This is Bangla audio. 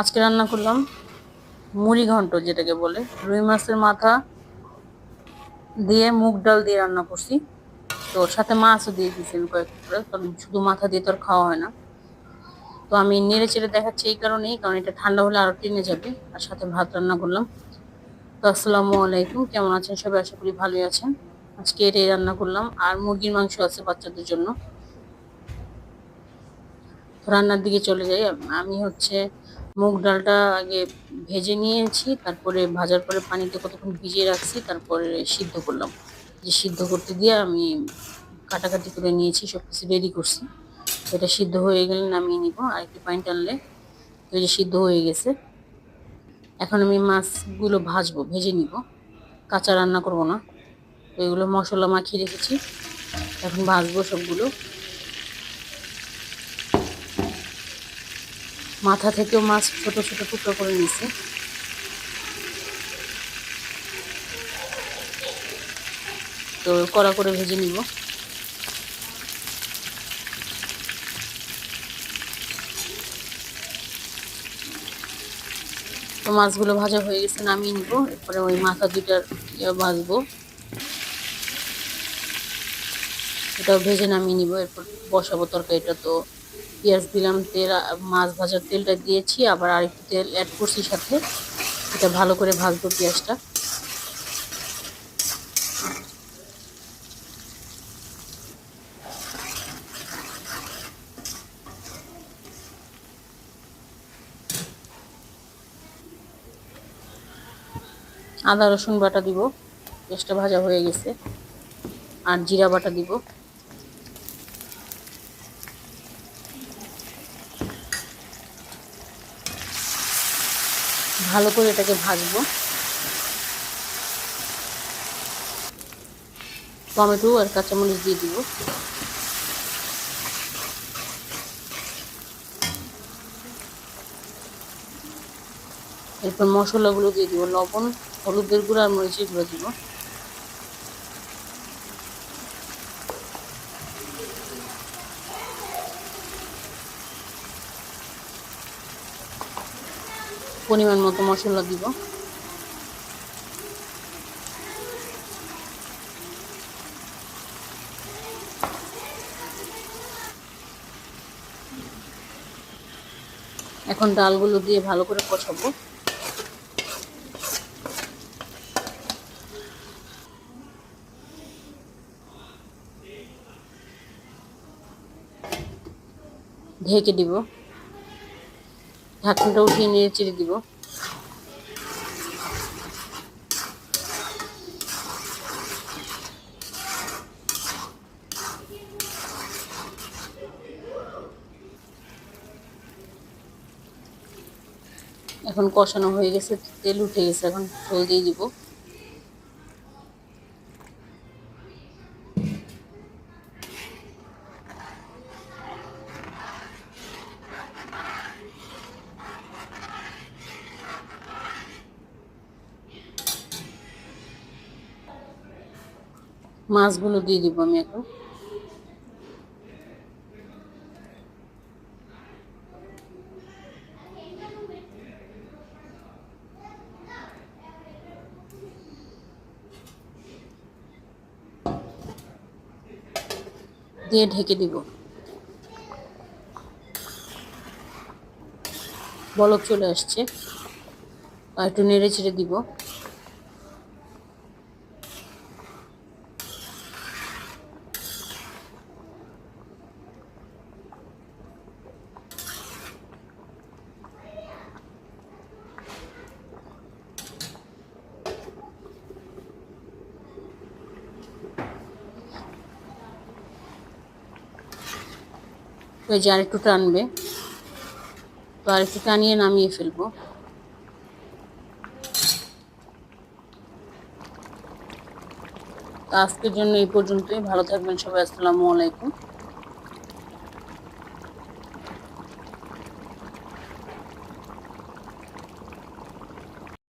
আজকে রান্না করলাম মুড়ি ঘন্ট যেটাকে বলে। রুই মাছের মাথা দিয়ে মুগ ডাল দিয়ে রান্না করছি। তো সাথে মাছও দিয়ে দিয়েছি আমি কয়েক টুকরা কারণ শুধু মাথা দিয়ে তো আর খাওয়া হয় না। তো আমি নেড়ে চেড়ে দেখাচ্ছি এই কারণেই, কারণ এটা ঠান্ডা হলে আরও টেনে যাবে। আর সাথে ভাত রান্না করলাম। তো আসসালামু আলাইকুম, কেমন আছেন সবাই? আশা করি ভালোই আছেন। আজকে এটাই রান্না করলাম। আর মুরগির মাংস আছে বাচ্চাদের জন্য। রান্নার দিকে চলে যাই। আমি হচ্ছে মুগ ডালটা আগে ভেজে নিয়েছি, তারপরে ভাজার পরে পানিতে কতক্ষণ ভিজিয়ে রাখছি, তারপরে সিদ্ধ করলাম। যে সিদ্ধ করতে দিয়ে আমি কাটাকাটি করে নিয়েছি সব কিছু রেডি করছি। এটা সিদ্ধ হয়ে গেলে নামিয়ে নিব আর একটু পানি টানলে ওই যে সিদ্ধ হয়ে গেছে। এখন আমি মাছগুলো ভাজবো, ভেজে নিব। কাঁচা রান্না করব না। এগুলো মশলা মাখিয়ে রেখেছি। এখন ভাজবো সবগুলো। মাথা থেকেও মাছ ছোট ছোট টুকরো করে নিছে তো কড়া করে ভেজে নিব। তো মাছগুলো ভাজা হয়ে গেছে, নামিয়ে নিব। এরপরে ওই মাথা দুইটার ইয়ে ভাজবো। এটাও ভেজে নামিয়ে নিব। এরপর বসাবো তরকারিটা তো পেঁয়াজ দিলাম, তেল, মাছ ভাজার তেলটা দিয়েছি, আবার আরেকটু তেল অ্যাড করছি সাথে। এটা ভালো করে ভাজবো পেঁয়াজটা। আদা রসুন বাটা দিব, পেঁয়াজটা ভাজা হয়ে গেছে। আর জিরা বাটা দিব। ভালো করে এটাকে ভাজবো। টমেটো আর কাঁচামরিচ দিয়ে দিব। এরপর মশলাগুলো দিয়ে দিব, লবণ, হলুদের গুঁড়ো আর মরিচের গুঁড়ো দিব। পরিমাণ মতো মশলা দিব। এখন ডালগুলো দিয়ে ভালো করে কষাবো। ঢেকে দিব। ঢাকনাটা উঠিয়ে নিয়ে চিড়ে দিব। এখন কষানো হয়ে গেছে, তেল উঠে গেছে, এখন ঝোল দিয়ে দিব। মাছগুলো দিয়ে দিব আমি এখন। দিয়ে ঢেকে দিব। বলক চলে আসছে। আর একটু নেড়ে চেড়ে দিব। ওই যে আরেকটু টানবে। তো আরেকটু টানিয়ে নামিয়ে ফেলব। আজকের জন্য এই পর্যন্তই। ভালো থাকবেন সবাই। আসসালামু আলাইকুম।